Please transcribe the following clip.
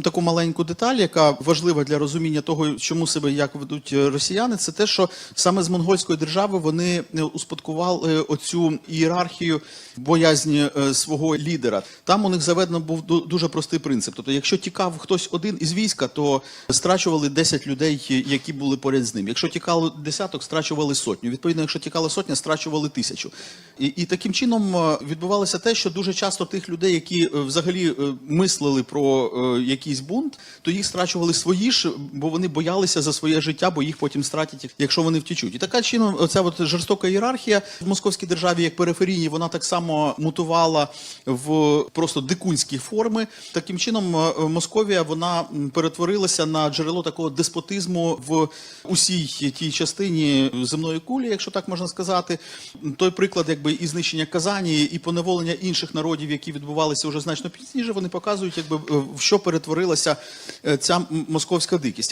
Таку маленьку деталь, яка важлива для розуміння того, чому себе як ведуть е, росіяни, це те, що саме з монгольської держави вони е, успадкували оцю ієрархію боязні е, свого лідера. Там у них заведено був дуже простий принцип. Тобто, якщо тікав хтось один із війська, то страчували 10 людей, е, які були поряд з ним. Якщо тікало десяток, страчували сотню. Відповідно, якщо тікала сотня, страчували тисячу. І, і таким чином е, відбувалося те, що дуже часто тих людей, які е, взагалі е, мислили про е, якийсь бунт, то їх страчували свої ж, бо вони боялися за своє життя, бо їх потім стратять, якщо вони втічуть. І така чином, оця от жорстока ієрархія в московській державі, як периферійній, вона так само мутувала в просто дикунські форми. Таким чином, е, Московія вона перетворилася на джерело такого деспотизму в усій тій частині земної кулі, якщо так можна сказати. Той приклад, якби і знищення Казані, і поневолення інших народів, які відбувалися вже значно пізніше, вони показують, якби е, в що перетворилася е, ця московська дикість.